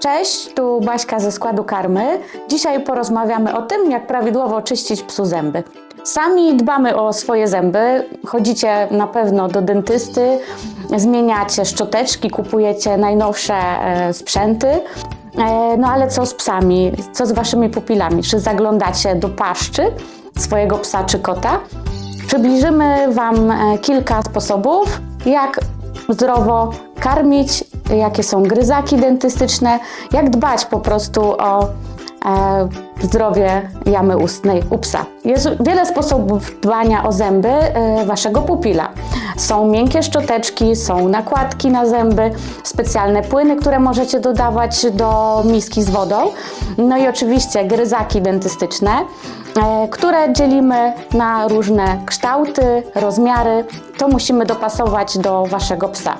Cześć, tu Baśka ze składu karmy. Dzisiaj porozmawiamy o tym, jak prawidłowo czyścić psu zęby. Sami dbamy o swoje zęby, chodzicie na pewno do dentysty, zmieniacie szczoteczki, kupujecie najnowsze e, sprzęty. E, no ale co z psami? Co z waszymi pupilami? Czy zaglądacie do paszczy swojego psa czy kota? Przybliżymy Wam e, kilka sposobów, jak zdrowo karmić, jakie są gryzaki dentystyczne, jak dbać po prostu o e, zdrowie jamy ustnej u psa. Jest wiele sposobów dbania o zęby e, Waszego pupila. Są miękkie szczoteczki, są nakładki na zęby, specjalne płyny, które możecie dodawać do miski z wodą. No i oczywiście gryzaki dentystyczne, e, które dzielimy na różne kształty, rozmiary. To musimy dopasować do Waszego psa.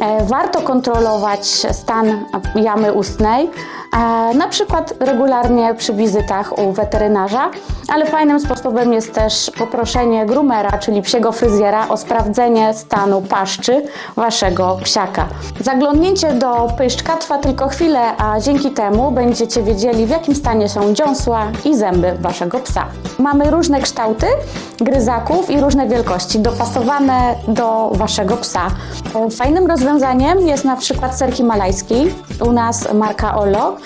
E, Warto kontrolować stan jamy ustnej, e, na przykład regularnie przy wizytach u weterynarza, ale fajnym sposobem jest też poproszenie groomera, czyli psiego fryzjera, o sprawdzenie stanu paszczy waszego psiaka. Zaglądnięcie do pyszczka trwa tylko chwilę, a dzięki temu będziecie wiedzieli, w jakim stanie są dziąsła i zęby waszego psa. Mamy różne kształty gryzaków i różne wielkości, dopasowane do waszego psa. E, Fajnym rozwiązaniem jest na przykład ser himalajski, u nas marka Olo.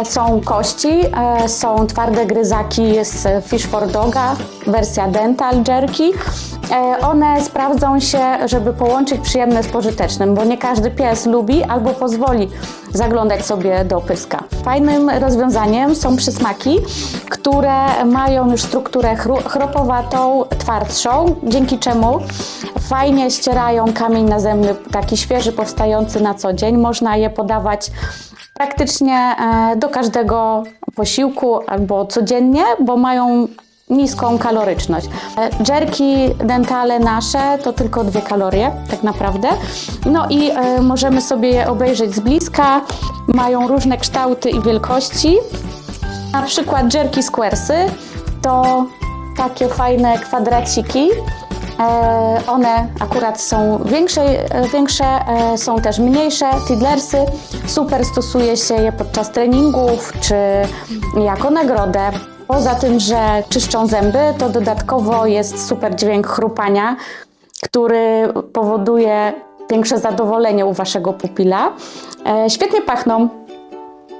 E, Są kości, e, są twarde gryzaki z Fish for Doga, wersja Dental Jerky. E, One sprawdzą się, żeby połączyć przyjemne z pożytecznym, bo nie każdy pies lubi albo pozwoli zaglądać sobie do pyska. Fajnym rozwiązaniem są przysmaki, które mają już strukturę chropowatą, twardszą, dzięki czemu fajnie ścierają kamień nazemny, taki świeży, powstający na co dzień. Można je podawać praktycznie e, do każdego posiłku albo codziennie, bo mają niską kaloryczność. E, Dżerki dentale nasze to tylko dwie kalorie, tak naprawdę. No i e, możemy sobie je obejrzeć z bliska. Mają różne kształty i wielkości. Na przykład Jerky Squaresy to takie fajne kwadraciki. E, one akurat są większe, większe są też mniejsze. Tiddlersy super stosuje się je podczas treningów czy jako nagrodę. Poza tym, że czyszczą zęby, to dodatkowo jest super dźwięk chrupania, który powoduje większe zadowolenie u waszego pupila. E, świetnie pachną.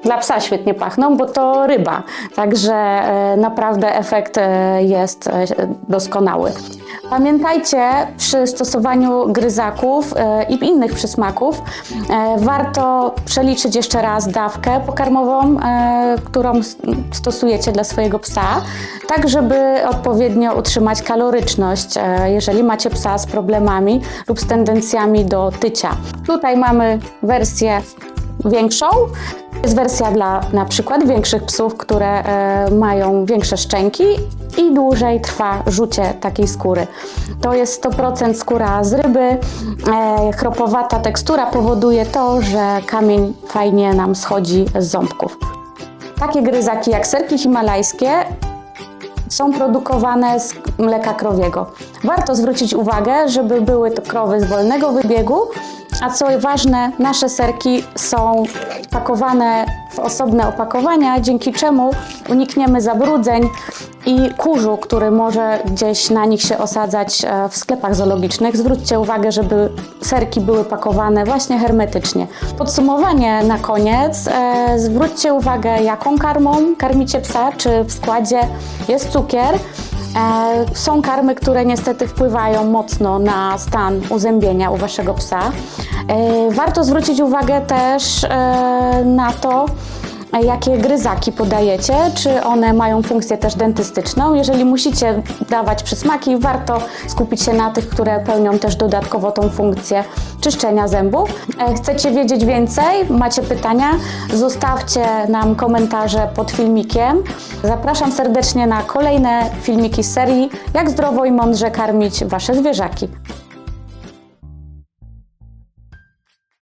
Dla psa świetnie pachną, bo to ryba, także e, naprawdę efekt e, jest e, doskonały. Pamiętajcie przy stosowaniu gryzaków i innych przysmaków warto przeliczyć jeszcze raz dawkę pokarmową, którą stosujecie dla swojego psa, tak żeby odpowiednio utrzymać kaloryczność, jeżeli macie psa z problemami lub z tendencjami do tycia. Tutaj mamy wersję większą. Jest wersja dla na przykład większych psów, które e, mają większe szczęki i dłużej trwa rzucie takiej skóry. To jest 100% skóra z ryby. E, chropowata tekstura powoduje to, że kamień fajnie nam schodzi z ząbków. Takie gryzaki jak serki himalajskie są produkowane z mleka krowiego. Warto zwrócić uwagę, żeby były to krowy z wolnego wybiegu, a co ważne, nasze serki są pakowane w osobne opakowania, dzięki czemu unikniemy zabrudzeń i kurzu, który może gdzieś na nich się osadzać e, w sklepach zoologicznych. Zwróćcie uwagę, żeby serki były pakowane właśnie hermetycznie. Podsumowanie na koniec. E, zwróćcie uwagę, jaką karmą karmicie psa, czy w składzie jest cukier. E, Są karmy, które niestety wpływają mocno na stan uzębienia u waszego psa. E, Warto zwrócić uwagę też e, na to, jakie gryzaki podajecie, czy one mają funkcję też dentystyczną. Jeżeli musicie dawać przysmaki, warto skupić się na tych, które pełnią też dodatkowo tą funkcję czyszczenia zębów. E, Chcecie wiedzieć więcej? Macie pytania? Zostawcie nam komentarze pod filmikiem. Zapraszam serdecznie na kolejne filmiki z serii Jak zdrowo i mądrze karmić Wasze zwierzaki.